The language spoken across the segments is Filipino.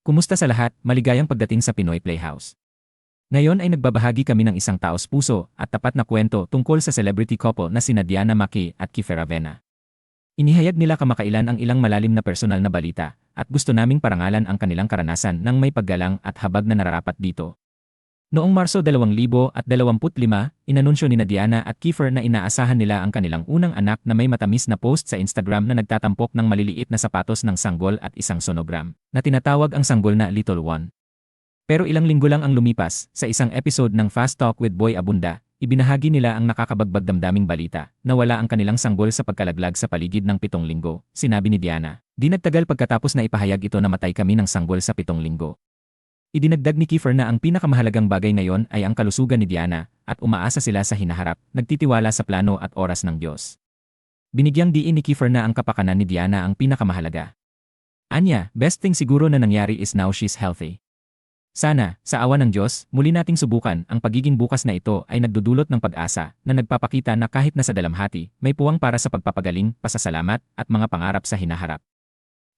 Kumusta sa lahat, maligayang pagdating sa Pinoy Playhouse. Ngayon ay nagbabahagi kami ng isang taos puso at tapat na kwento tungkol sa celebrity couple na sina Diana Maki at Kiefer Avena. Inihayag nila kamakailan ang ilang malalim na personal na balita at gusto naming parangalan ang kanilang karanasan ng may paggalang at habag na nararapat dito. Noong Marso 2025, inanunsyo ni na Diana at Kiefer na inaasahan nila ang kanilang unang anak na may matamis na post sa Instagram na nagtatampok ng maliliit na sapatos ng sanggol at isang sonogram, na tinatawag ang sanggol na Little One. Pero ilang linggo lang ang lumipas, sa isang episode ng Fast Talk with Boy Abunda, ibinahagi nila ang nakakabagbag damdaming balita na wala ang kanilang sanggol sa pagkalaglag sa paligid ng pitong linggo, sinabi ni Diana. Di nagtagal pagkatapos na ipahayag ito na matay kami ng sanggol sa pitong linggo. Idinagdag ni Kiefer na ang pinakamahalagang bagay ngayon ay ang kalusugan ni Diana at umaasa sila sa hinaharap, nagtitiwala sa plano at oras ng Diyos. Binigyang diin ni Kiefer na ang kapakanan ni Diana ang pinakamahalaga. Anya, best thing siguro na nangyari is now she's healthy. Sana, sa awa ng Diyos, muli nating subukan ang pagiging bukas na ito ay nagdudulot ng pag-asa na nagpapakita na kahit na sa dalamhati, may puwang para sa pagpapagaling, pasasalamat, at mga pangarap sa hinaharap.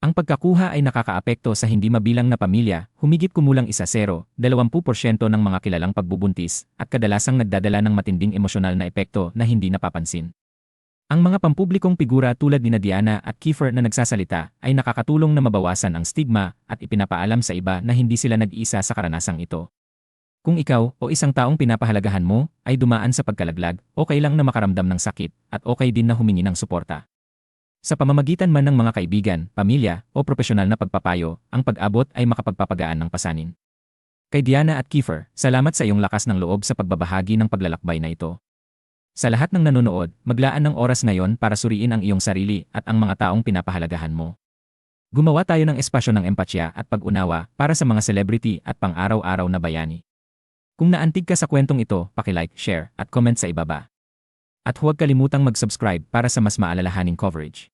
Ang pagkakuha ay nakakaapekto sa hindi mabilang na pamilya, humigit kumulang isa zero, 20% ng mga kilalang pagbubuntis, at kadalasang nagdadala ng matinding emosyonal na epekto na hindi napapansin. Ang mga pampublikong figura tulad ni Diana at Kiefer na nagsasalita ay nakakatulong na mabawasan ang stigma at ipinapaalam sa iba na hindi sila nag-iisa sa karanasang ito. Kung ikaw o isang taong pinapahalagahan mo ay dumaan sa pagkalaglag, okay lang na makaramdam ng sakit at okay din na humingi ng suporta. Sa pamamagitan man ng mga kaibigan, pamilya, o profesional na pagpapayo, ang pag-abot ay makapagpapagaan ng pasanin. Kay Diana at Kiefer, salamat sa iyong lakas ng loob sa pagbabahagi ng paglalakbay na ito. Sa lahat ng nanonood, maglaan ng oras ngayon para suriin ang iyong sarili at ang mga taong pinapahalagahan mo. Gumawa tayo ng espasyo ng empatya at pag-unawa para sa mga celebrity at pang-araw-araw na bayani. Kung naantig ka sa kwentong ito, paki-like, share, at comment sa ibaba. At huwag kalimutang mag-subscribe para sa mas maalalahaning coverage.